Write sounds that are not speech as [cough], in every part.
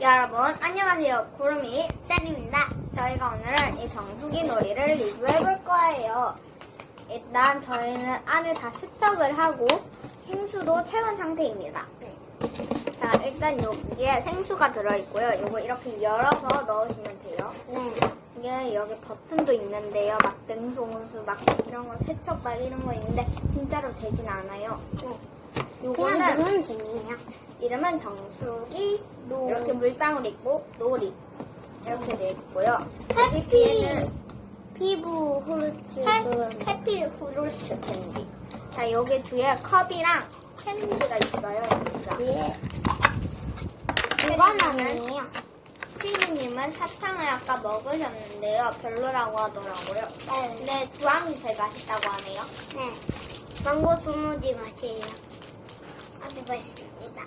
여러분 안녕하세요 구름이 짠입니다. 저희가 오늘은 이 정수기 놀이를 리뷰해 볼 거예요 일단 저희는 안에 다 세척을 하고 생수도 채운 상태입니다 네. 자 일단 여기에 생수가 들어있고요 이거 이렇게 열어서 넣으시면 돼요 네. 이게 여기 버튼도 있는데요 막 냉수 온수 막 이런 거 세척 막 이런 거 있는데 진짜로 되진 않아요 네. 그냥 요거는 누른 재미예요. 이름은 정수기 노. 이렇게 물방울 있고 놀이 이렇게 돼 있고요. 여기 해피 뒤에는 피부 후르츠 해. 해피 후르츠 캔디. 자 여기 뒤에 컵이랑 캔디가 있어요. 여기가. 예. 이건 아니에요. 피디님은 사탕을 아까 먹으셨는데요. 별로라고 하더라고요. 네. 근데 주황이 제일 맛있다고 하네요. 네. 망고 스무디 맛이에요. 아주 맛있 습니다.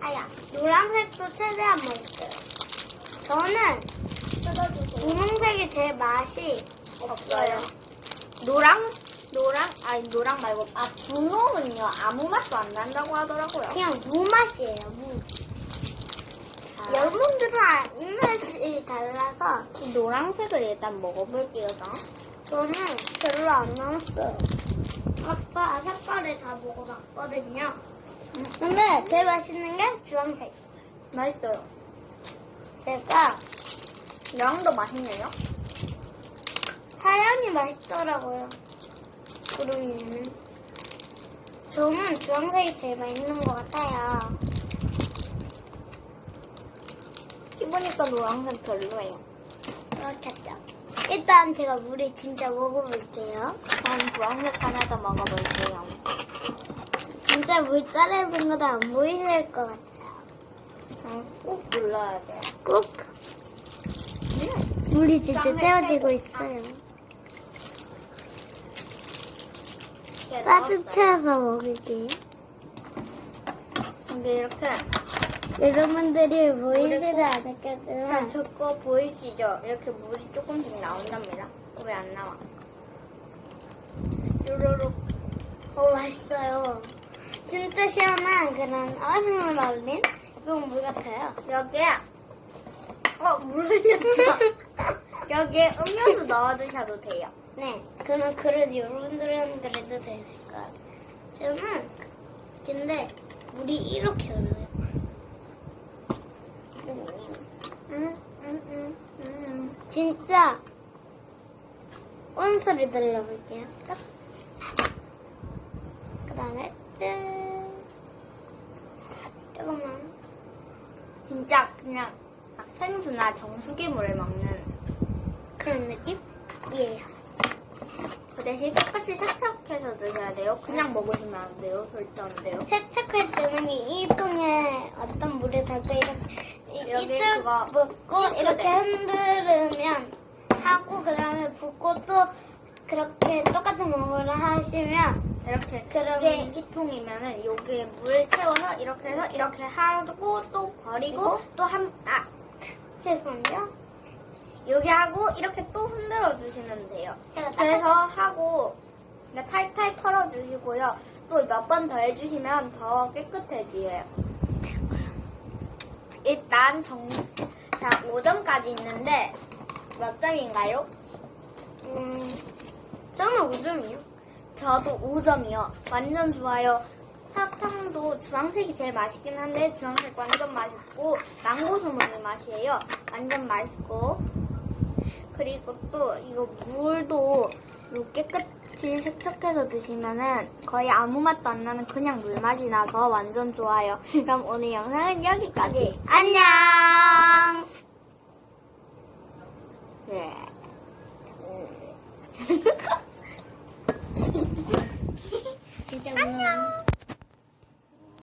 아야, 노란색도 최대한 맛있어요. 저는 뜯어주세요. 분홍색이 제일 맛이 없어요. 노랑 노랑 아니 노랑 말고 아 분홍은요 아무 맛도 안 난다고 하더라고요. 그냥 무 맛이에요, 무. 자, 여러분들은 입맛이 달라서 이 노란색을 일단 먹어볼게요. 저. 저는 별로 안 나왔어요. 아까 색깔을 다 먹어봤거든요. 근데 제일 맛있는 게 주황색. 맛있어요. 제가 양도 맛있네요. 하얀이 맛있더라고요. 구름이는. 저는 주황색이 제일 맛있는 것 같아요. 씹으니까 노란색 별로예요. 그렇겠죠. 일단 제가 물을 진짜 먹어볼게요. 전 주황색 하나 더 먹어볼게요. 진짜 물 따라해본 거도 안 보이실 것 같아요. 음, 꾹 눌러야 돼요. 꾹. 물이 진짜 짱 채워지고. 있어요. 이렇게 넣었어요. 따뜻해서 먹을게요. 근데 이렇게 여러분들이 보이지도 자, 않았겠지만 저거 보이시죠? 이렇게 물이 조금씩 나온답니다. 왜 안 나와? 요로록 어 맛있어요. 진짜 시원한 그런 얼음을 얼린 그런 물 같아요. 여기에 어 물을 [laughs] 여기에 음료수 넣어두셔도 돼요. 네, 그럼 그런 여러분들은 그래도 되실 것 같아요. 저는 근데 물이 이렇게 흘러요. 음, 음, 음, 음. 진짜 온수를 들려볼게요. 딱. 그 다음에 쭉. 조금만. 진짜 그냥 막 생수나 정수기물을 먹는 그런 느낌이에요. 그 대신 깨끗이 세척해서 드셔야 돼요. 그냥 먹으시면 안 돼요. 절대 안 돼요. 세척할 때는 이 통에 어떤 물을 담고 이렇게 여기 이쪽 그거 붓고. 이렇게 흔들으면 하고 그 다음에 붓고 또 그렇게 똑같은 몸으로 하시면 이렇게 이게 이통이면은 여기에 물 채워서 이렇게 해서 이렇게 하고 또 버리고? 또 한 아 죄송해요. 여기 하고 이렇게 또 흔들어 주시면 돼요. 제가 그래서 하고 그냥 탈탈 털어 주시고요. 또 몇 번 더 해주시면 더 깨끗해지요. 일단 정, 자 5점까지 있는데 몇 점인가요? 음, 저는 5점이요. 저도 5점이요. 완전 좋아요. 사탕도 주황색이 제일 맛있긴 한데 주황색 완전 맛있고 망고 소문의 맛이에요. 완전 맛있고 그리고 또 이거 물도 요 깨끗이 세척해서 드시면은 거의 아무 맛도 안 나는 그냥 물 맛이 나서 완전 좋아요. 그럼 오늘 영상은 여기까지. 안녕.